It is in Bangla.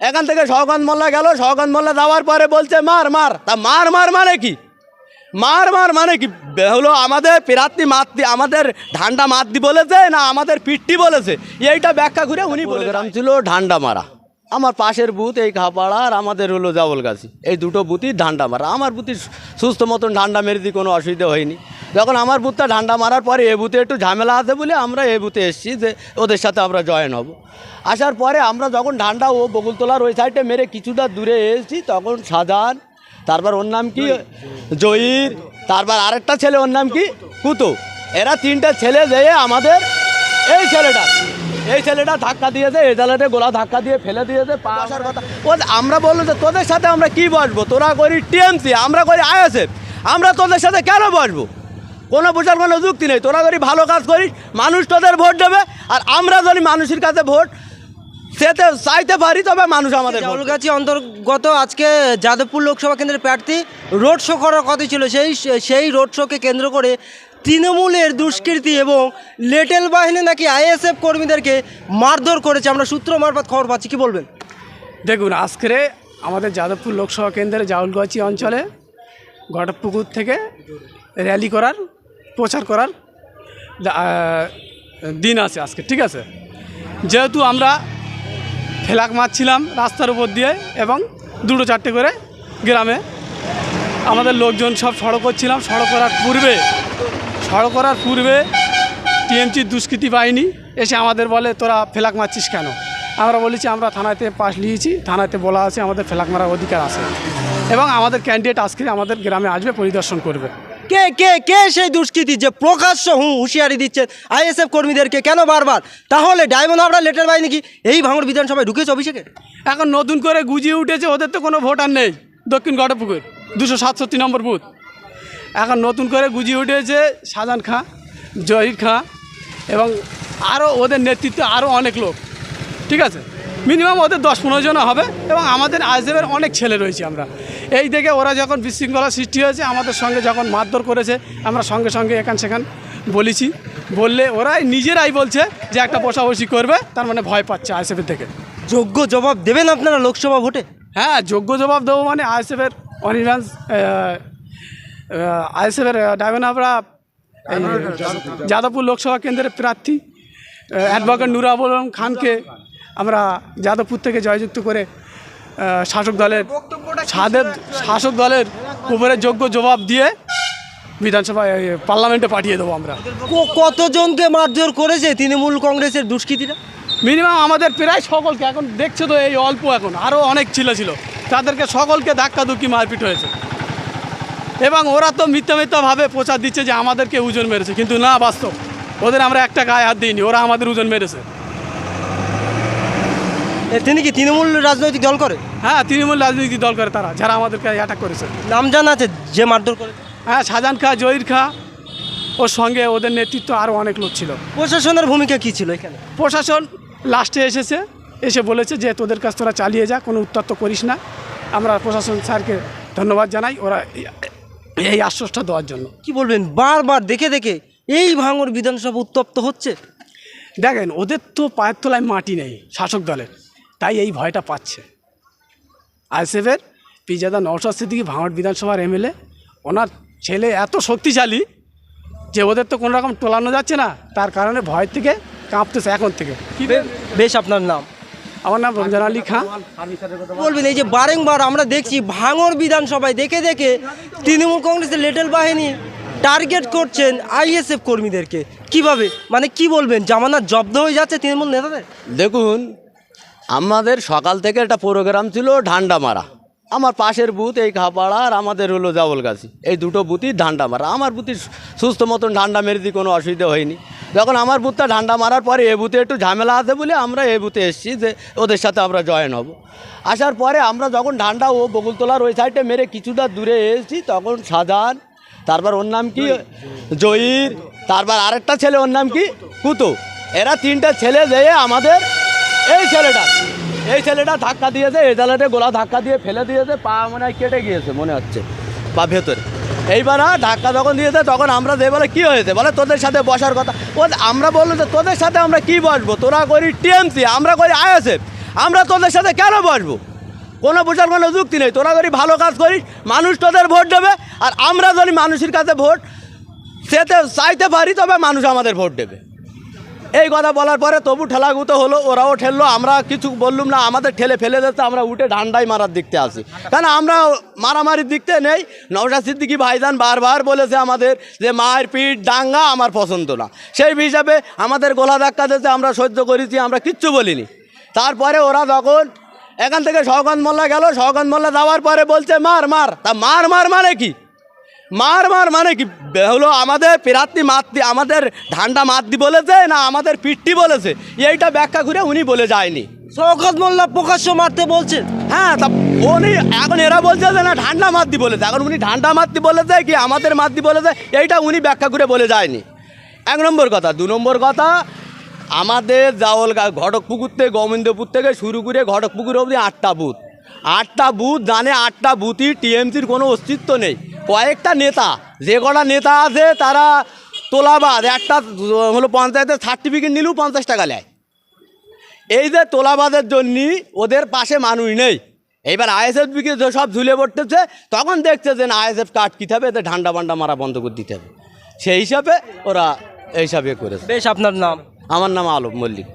এখান থেকে সহকান্ত মোল্লা গেল সহকান্ত মোল্লা যাওয়ার পরে বলছে মার মার। তা মার মার মানে কি? মার মার মানে কি? হলো আমাদের প্রার্থী মাতৃ আমাদের ঢান্ডা মাতৃ বলেছে না আমাদের পিট্টি বলেছে? এইটা ব্যাখ্যা করে উনি প্রোগ্রাম ছিল ঢান্ডা মারা। আমার পাশের বুথ এই খাপাড়া আর আমাদের হলো জাবলগাছি। এই দুটো বুথই ঢান্ডা মারা। আমার বুথই সুস্থ মতন ঢান্ডা মেরে দিয়ে কোনো অসুবিধা হয়নি। যখন আমার বুথটা ঢান্ডা মারার পরে এ বুথে একটু ঝামেলা আছে বলে আমরা এ বুথে এসেছি যে ওদের সাথে আমরা জয়েন হব। আসার পরে আমরা যখন ঢান্ডা ও বকুলতলার ওই সাইডে মেরে কিছুটা দূরে এসেছি তখন সাজান তারপর ওর নাম কি? জয়ীর তারপর আরেকটা ছেলে ওর নাম কি? কুতো। এরা তিনটা ছেলে যেয়ে আমাদের এই ছেলেটা এই ছেলেটা ধাক্কা দিয়েছে এই ছেলেটা গোলা ধাক্কা দিয়ে ফেলে দিয়েছে পা আসার কথা। ও আমরা বলল যে তোদের সাথে আমরা কি বসবো? তোরা করি টিএমসি আমরা করি আইএসএফ। আমরা তোদের সাথে কেন বসবো? কোনো বোঝার কোনো যুক্তি নেই। তোরা যদি ভালো কাজ করিস মানুষ তোদের ভোট দেবে আর আমরা যদি মানুষের কাছে ভোট সেতে চাইতে পারি তবে মানুষ আমাদের। জাউলগাছি অন্তর্গত আজকে যাদবপুর লোকসভা কেন্দ্রের প্রার্থী রোড শো করার কথা ছিল। সেই সেই রোড শোকে কেন্দ্র করে তৃণমূলের দুষ্কৃতি এবং লেটেল বাহিনী নাকি আইএসএফ কর্মীদেরকে মারধর করেছে। আমরা সূত্র মারফত খবর পাচ্ছি। কি বলবেন? দেখুন আজকে আমাদের যাদবপুর লোকসভা কেন্দ্রের জাউলগাছি অঞ্চলে ঘটকপুকুর থেকে র্যালি করার প্রচার করার? দিন আছে আজকে, ঠিক আছে? যেহেতু আমরা ফেলাক মারছিলাম রাস্তার উপর দিয়ে এবং দুটো চারটে করে গ্রামে, আমাদের লোকজন সব সড়ক করছিলাম। সড়ক করার পূর্বে, সড়ক করার পূর্বে টিএমসির দুষ্কৃতি বাহিনী এসে আমাদের বলে, তোরা ফেলাক মারছিস কেন? আমরা বলেছি, আমরা থানাতে পাশ নিয়েছি, থানাতে বলা আছে আমাদের ফেলাক মারার অধিকার আছে। এবং আমাদের ক্যান্ডিডেট আজকে আমাদের গ্রামে আসবে, পরিদর্শন করবে। কে কে কে সেই দুষ্কৃতি যে প্রকাশ্য হুঁ হুঁশিয়ারি দিচ্ছেন আইএসএফ কর্মীদেরকে কেন বারবার? তাহলে ডায়মন্ড হাবড়া লেটার বাহিনী কি এই ভাঙড় বিধানসভায় ঢুকেছে অভিষেকে? এখন নতুন করে গুজিয়ে উঠেছে, ওদের তো কোনো ভোটার নেই দক্ষিণ গড়পুকুর, দুশো সাতষট্টি নম্বর বুথ। এখন নতুন করে গুজিয়ে উঠেছে শাহজাহান খাঁ, জহির খাঁ এবং আরও ওদের নেতৃত্বে আরও অনেক লোক। ঠিক আছে? মিনিমাম ওদের দশ পনেরো জন হবে এবং আমাদের আইসেফের অনেক ছেলে রয়েছে আমরা। এই দেখে ওরা যখন বিশৃঙ্খলা সৃষ্টি হয়েছে আমাদের সঙ্গে যখন মারধর করেছে আমরা সঙ্গে সঙ্গে এখান সেখান বলেছি। বললে ওরাই নিজেরাই বলছে যে একটা বসাবসি করবে তার মানে ভয় পাচ্ছে আইসেফের থেকে। যোগ্য জবাব দেবেন আপনারা লোকসভা ভোটে? হ্যাঁ যোগ্য জবাব দেবো মানে আইএসএফের অনির্বাণ আইএসএফের ডায়মন্ড হাবড়া এই, যাদবপুর লোকসভা কেন্দ্রের প্রার্থী অ্যাডভোকেট নুরাবুল খানকে আমরা যাদবপুর থেকে জয়যুক্ত করে শাসক দলের সাদের শাসক দলের উপরে যোগ্য জবাব দিয়ে বিধানসভায় পার্লামেন্টে পাঠিয়ে দেবো আমরা। কতজনকে মারধর করেছে তৃণমূল কংগ্রেসের দুষ্কৃতীরা? মিনিমাম আমাদের প্রায় সকলকে এখন দেখছ তো এই অল্প এখন আরও অনেক ছিল ছিল। তাদেরকে সকলকে ধাক্কা ধুকি মারপিট হয়েছে। এবং ওরা তো মিথ্যা মিথ্যাভাবে প্রচার দিচ্ছে যে আমাদেরকে ওজন মেরেছে কিন্তু না বাস্তব। ওদের আমরা একটা গায়ে হাত দিইনি ওরা আমাদের ওজন মেরেছে। তিনি কি তৃণমূল রাজনৈতিক দল করে? হ্যাঁ তৃণমূল রাজনৈতিক দল করে তারা। যারা আমাদেরকে অ্যাটাক করেছে। নাম জানা আছে যে মারধর করে? হ্যাঁ শাহজাহান খা জহির খা ওর সঙ্গে ওদের নেতৃত্ব আরও অনেক লোক ছিল। প্রশাসনের ভূমিকা কি ছিল এখানে? প্রশাসন লাস্টে এসেছে এসে বলেছে যে তোদের কাছ তোরা চালিয়ে যা কোনো উত্তর করিস না। আমরা প্রশাসন স্যারকে ধন্যবাদ জানাই ওরা এই- এই আশ্বাসটা দেওয়ার জন্য। কি বলবেন? বারবার দেখে দেখে এই ভাঙর বিধানসভা উত্তপ্ত হচ্ছে? দেখেন ওদের তো পায়ের তলায় মাটি নেই শাসক দলের। তাই এই ভয়টা পাচ্ছে। আইসেফের পিজাদা নওশাদ সিদ্দিকি ভাঙড় বিধানসভার এমএলএ ওনার ছেলে এত শক্তিশালী যে ওদের তো কোনো রকম তোলানো যাচ্ছে না তার কারণে ভয় থেকে কাঁপতেছে এখন থেকে। বেশ আপনার নাম? আমার নাম রমজান আলী খাঁ। বলবেন এই যে বারংবার আমরা দেখছি ভাঙর বিধানসভায় দেখে দেখে তৃণমূল কংগ্রেসের লেটেল বাহিনী টার্গেট করছেন আইএসএফ কর্মীদেরকে। কীভাবে? মানে কি বলবেন জামানত জব্দ হয়ে যাচ্ছে তৃণমূল নেতাদের? দেখুন আমাদের সকাল থেকে একটা প্রোগ্রাম ছিল ঢান্ডা মারা। আমার পাশের বুথ এই খাপাড়া আর আমাদের হলো জাবলগাছি এই দুটো বুথই ঢান্ডা মারা। আমার বুথই সুস্থ মতন ঢান্ডা মেরে দিয়ে কোনো অসুবিধা হয়নি। যখন আমার বুথটা ঢান্ডা মারার পরে এ বুথে একটু ঝামেলা আছে বলে আমরা এই বুথে এসেছি যে ওদের সাথে আমরা জয়েন হব। আসার পরে আমরা যখন ঢান্ডা ও বকুলতলার ওই সাইডে মেরে কিছুটা দূরে এসেছি, তখন সাজান, তারপর ওর নাম কি? জয়ীর, তারপর আরেকটা ছেলে, ওর নাম কি? কুতু। এরা তিনটা ছেলে যেয়ে আমাদের এই ছেলেটা এই ছেলেটা ধাক্কা দিয়েছে, এই ছেলেটা গোলা ধাক্কা দিয়ে ফেলে দিয়েছে, পা মনে হয় কেটে গিয়েছে, মনে হচ্ছে, পা ভেতরে। এইবার ধাক্কা যখন দিয়েছে, তখন আমরা যে বলে, কী হয়েছে? বলে, তোদের সাথে বসার কথা। ও আমরা বলল যে, তোদের সাথে আমরা কি বসবো? তোরা করি টিএমসি, আমরা করি আইএসএফ। আমরা তোদের সাথে কেন বসবো? কোনো বোঝার কোনো যুক্তি নেই। তোরা যদি ভালো কাজ করিস, মানুষ তোদের ভোট দেবে, আর আমরা যদি মানুষের কাছে ভোট, সেতে চাইতে পারি, তবে মানুষ আমাদের ভোট দেবে। এই কথা বলার পরে তবু ঠেলাগুতো হলো, ওরাও ঠেললো, আমরা কিছু বললুম না, আমাদের ঠেলে ফেলে দিতে, আমরা উঠে ডান্ডাই মারার দিকতে আসি কারণ আমরা মারামারির দিকতে নেই নওশা সিদ্দিকি ভাইজান বারবার বলেছে আমাদের যে মায়ের পিঠ ডাঙ্গা আমার পছন্দ না। সেই হিসাবে আমাদের গোলা ধাক্কা দিতে আমরা সহ্য করেছি, আমরা কিচ্ছু বলিনি। তারপরে ওরা যখন এখান থেকে সহকান্ত মোল্লা গেল সহকান্ত মোল্লা যাওয়ার পরে বলছে, মার মার। তা মার মার মানে কি? মার মার মানে কি? হলো আমাদের প্রার্থী মাতৃ আমাদের ধান্ডা মাতৃ বলেছে না আমাদের পিঠটি বলেছে? এইটা ব্যাখ্যা করে উনি বলে যায়নি। শওকত মোল্লা প্রকাশ্য মারতে বলছেন হ্যাঁ তা উনি এখন এরা বলছে যে না ঠান্ডা মাতৃ বলেছে। এখন উনি ঠান্ডা মাতৃ বলেছে কি আমাদের মাতৃ বলেছে এইটা উনি ব্যাখ্যা করে বলে যায়নি। এক নম্বর কথা দু নম্বর কথা আমাদের জাওল ঘটকপুকুর থেকে গোবিন্দপুর থেকে শুরু করে ঘটকপুকুর অবধি আটটা বুথ। আটটা বুথ জানে আটটা বুথই টিএমসির কোনো অস্তিত্ব নেই। কয়েকটা নেতা যে কটা নেতা আছে তারা তোলাবাদ একটা হলো পঞ্চায়েতের সার্টিফিকেট নিলেও পঞ্চাশ টাকা নেয় এই যে তোলাবাদের জন্য ওদের পাশে মানুষ নেই। এইবার আইএসএফ বিকে সব ঝুলে পড়তেছে তখন দেখছে যে না আইএসএফ কাট কী হবে এতে ঠান্ডা পান্ডা মারা বন্ধ করে দিতে হবে। সেই হিসাবে ওরা এইসবে করেছে। বেশ আপনার নাম? আমার নাম আলম মল্লিক।